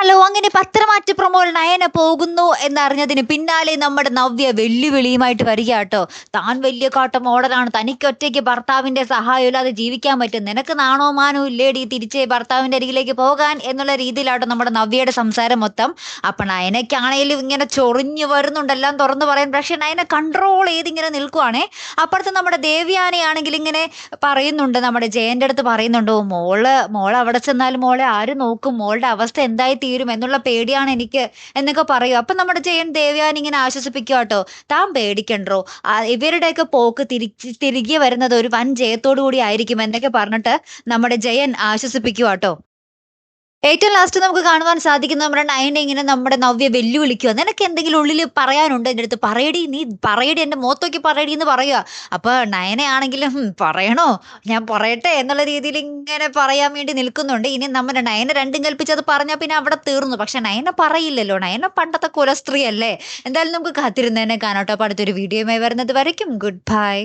Hello അങ്ങനെ പത്രമാറ്റ പ്രമോൾ നയന പോകുന്നു എന്നറിഞ്ഞതിന് പിന്നാലെ നമ്മുടെ നവ്യ വെല്ലുവിളിയുമായിട്ട് വരിക കേട്ടോ താൻ വലിയ കാട്ട മോഡലാണ് തനിക്ക് ഒറ്റയ്ക്ക് ഭർത്താവിന്റെ സഹായം ഇല്ലാതെ ജീവിക്കാൻ പറ്റും. നിനക്ക് നാണോ മാനോ ഇല്ലേടി തിരിച്ച് ഭർത്താവിന്റെ അരികിലേക്ക് പോകാൻ എന്നുള്ള രീതിയിലാട്ടോ നമ്മുടെ നവ്യയുടെ സംസാരം മൊത്തം. അപ്പൊ നയനയ്ക്കാണെങ്കിലും ഇങ്ങനെ ചൊറിഞ്ഞു വരുന്നുണ്ടെല്ലാം തുറന്നു പറയാൻ. പക്ഷെ നയന കൺട്രോൾ ചെയ്തിങ്ങനെ നിൽക്കുവാണേ. അപ്പുറത്ത് നമ്മുടെ ദേവ്യാനയാണെങ്കിൽ ഇങ്ങനെ പറയുന്നുണ്ട്. നമ്മുടെ ജയന്റെ അടുത്ത് പറയുന്നുണ്ട് "ഓ, മോൾ മോൾ അവിടെ ചെന്നാൽ മോളെ ആര് നോക്കും? മോളുടെ അവസ്ഥ എന്തായി തീരും എന്നുള്ള പേടിയാണ് എനിക്ക് എന്നൊക്കെ പറയും. അപ്പം നമ്മുടെ ജയൻ ദേവ്യാൻ ഇങ്ങനെ ആശ്വസിപ്പിക്കുക കേട്ടോ. താൻ പേടിക്കണ്ടോ? ഇവരുടെയൊക്കെ പോക്ക് തിരി തിരികെ വരുന്നത് ഒരു വൻ ജയത്തോടു കൂടി ആയിരിക്കും എന്നൊക്കെ പറഞ്ഞിട്ട് നമ്മുടെ ജയൻ ആശ്വസിപ്പിക്കുക കേട്ടോ. ഏറ്റവും ലാസ്റ്റ് നമുക്ക് കാണുവാൻ സാധിക്കുന്ന നമ്മുടെ നയനെ ഇങ്ങനെ നമ്മുടെ നവ്യ വെല്ലുവിളിക്കുക നിനക്ക് എന്തെങ്കിലും ഉള്ളിൽ പറയാനുണ്ട്? എന്റെ അടുത്ത് പറയടി നീ പറയടി എന്റെ മോത്തൊക്കെ പറയടി എന്ന് പറയുക അപ്പോൾ നയനയാണെങ്കിലും പറയണോ? ഞാൻ പറയട്ടെ എന്നുള്ള രീതിയിൽ ഇങ്ങനെ പറയാൻ വേണ്ടി നിൽക്കുന്നുണ്ട്. ഇനി നമ്മുടെ നയന രണ്ടും കൽപ്പിച്ച് അത് പറഞ്ഞാൽ പിന്നെ അവിടെ തീർന്നു. പക്ഷെ നയന പറയില്ലല്ലോ. നയന പണ്ടത്തെ കുലസ്ത്രീ അല്ലേ എന്തായാലും നമുക്ക് കാത്തിരുന്നതിനെ കാണാട്ടോ അപ്പോൾ അടുത്തൊരു വീഡിയോയുമായി വരുന്നത് വരയ്ക്കും. Good bye